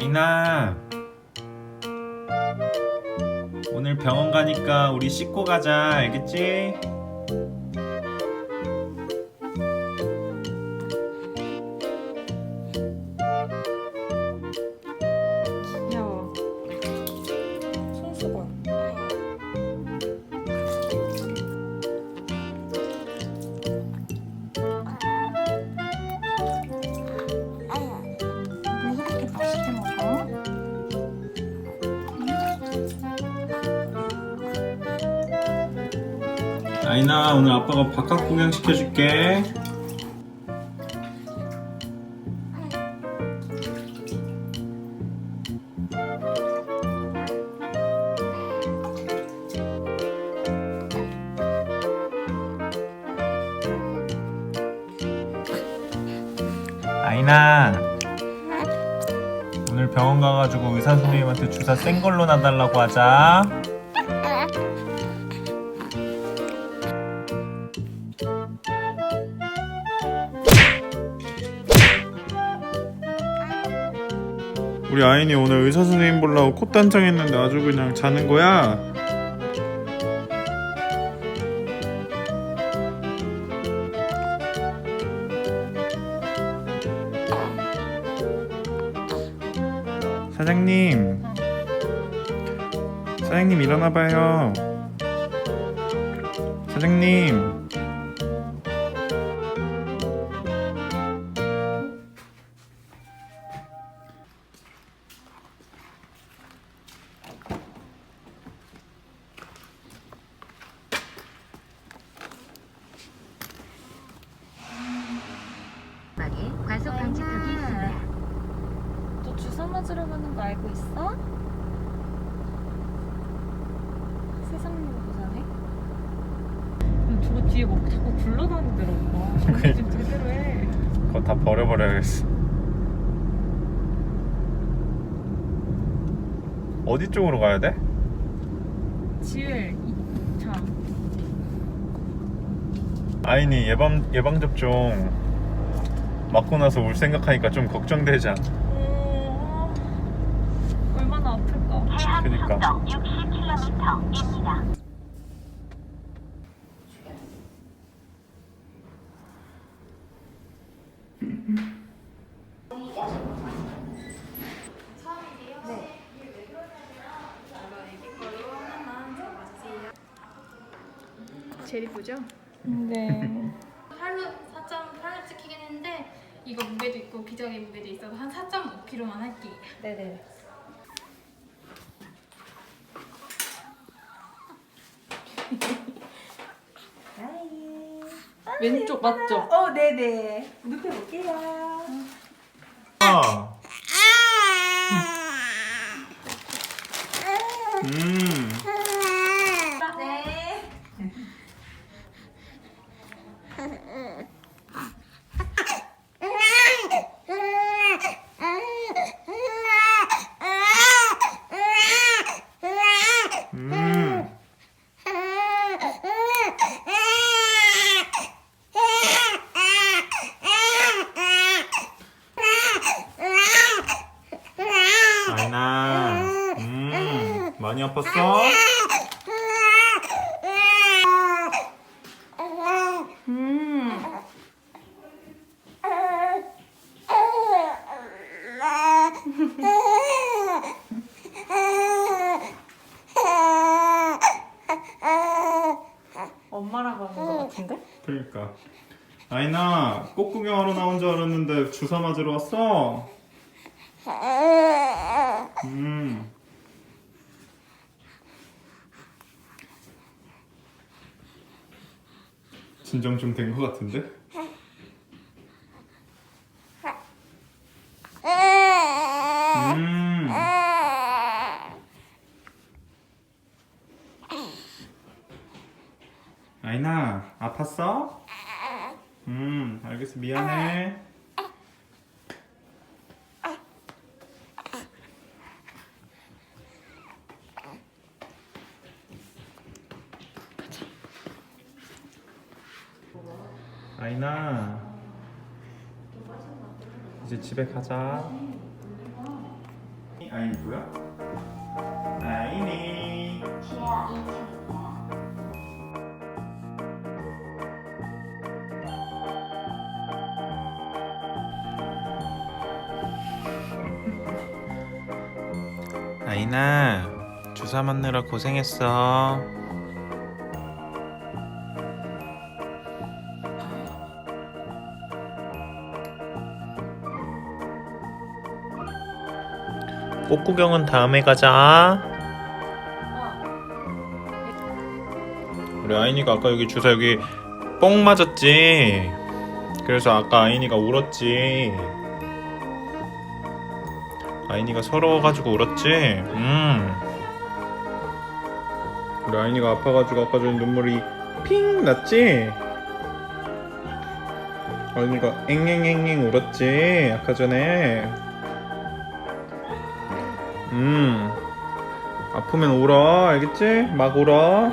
아이나 오늘 병원 가니까 우리 씻고 가자 알겠지? 아이나 오늘 아빠가 바깥 구경 시켜줄게 아이나 오늘 병원 가가지고 의사 선생님한테 주사 센 걸로 놔달라고 하자. 우리 아인이 오늘 의사 선생님 보려고 콧단장 했는데 아주 그냥 자는 거야. 사장님. 사장님 일어나 봐요. 사장님. 막에 과속 방지턱이 있습니다. 너 주사 맞으러 가는 거 알고 있어? 보자네. 저거 뒤에 막 자꾸 굴러다니더라고. 좀 제대로 해. 그거 다 버려버려야겠어. 어디 쪽으로 가야 돼? 지을 2차. 아인이 예방 예방 접종 맞고 나서 울 생각하니까 좀 걱정되자. 어, 얼마나 아플까? 그니까. 60km입니다. 제일 이쁘죠? 네. 하루 4.8을 찍히긴 했는데 이거 무게도 있고 기저귀 무게도 있어서 한 4.5kg만 할게요. 네네. 왼쪽 맞죠? 어, 네네. 눕혀볼게요. 아. 많이 아팠어? 음. 엄마라고 하는 것 같은데? 그러니까. 아이나, 꽃 구경하러 나온 줄 알았는데 주사 맞으러 왔어? 음. 진정 좀 된 것 같은데? 음. 아이나, 아팠어? 음, 알겠어. 미안해. 아이나, 이제 집에 가자. 아이니 뭐야? 아이니 아이나 주사 맞느라 고생했어 꽃 구경은 다음에 가자. 우리 아이니가 아까 여기 주사 여기 뽕 맞았지? 그래서 아까 아이니가 울었지. 아이니가 서러워가지고 울었지? 음. 우리 아이니가 아파가지고 아까 전에 눈물이 핑 났지? 아이니가 앵앵앵앵 울었지 아까 전에 음 아프면 울어 알겠지? 막 울어